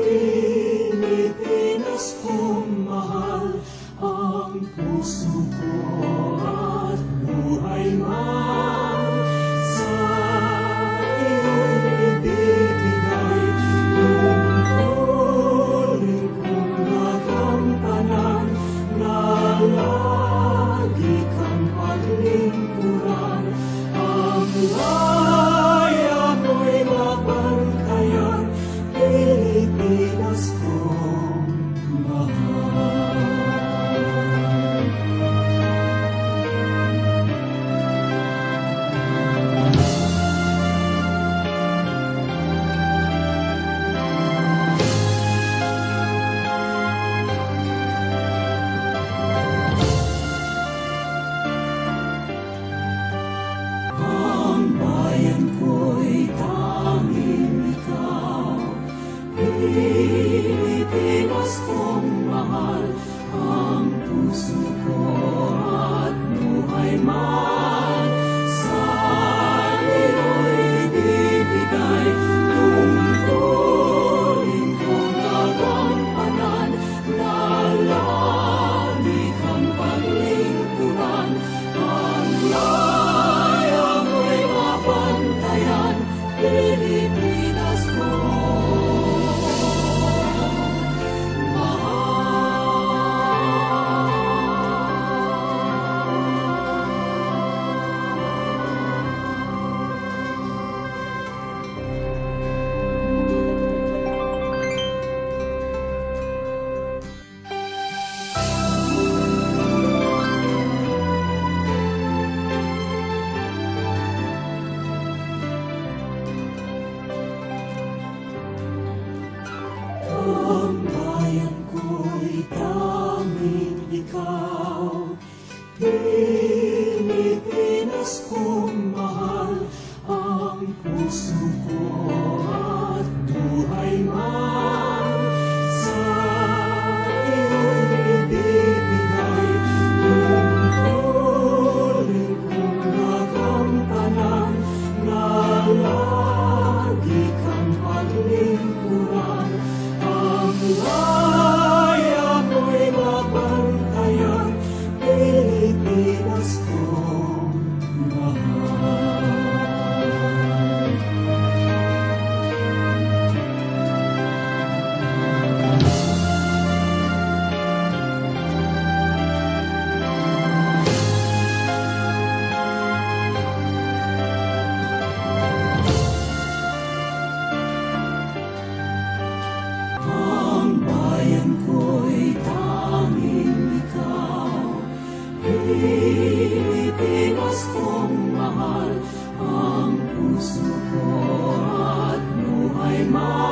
Pilipinas kong mahal ang puso ko. Lord. Diyos kong ang puso ko at buhay mahal.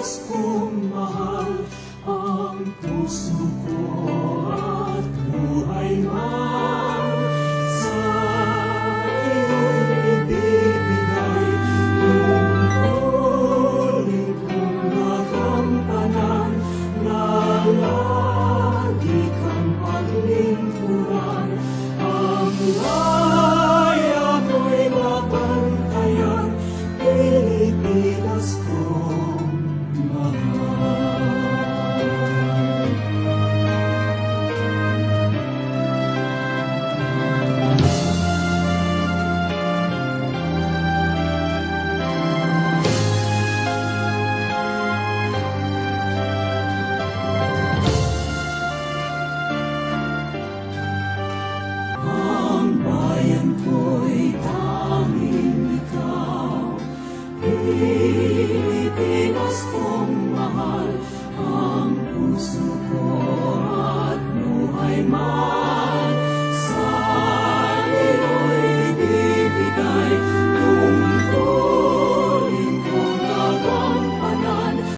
Diyos kong mahal ang puso Deus por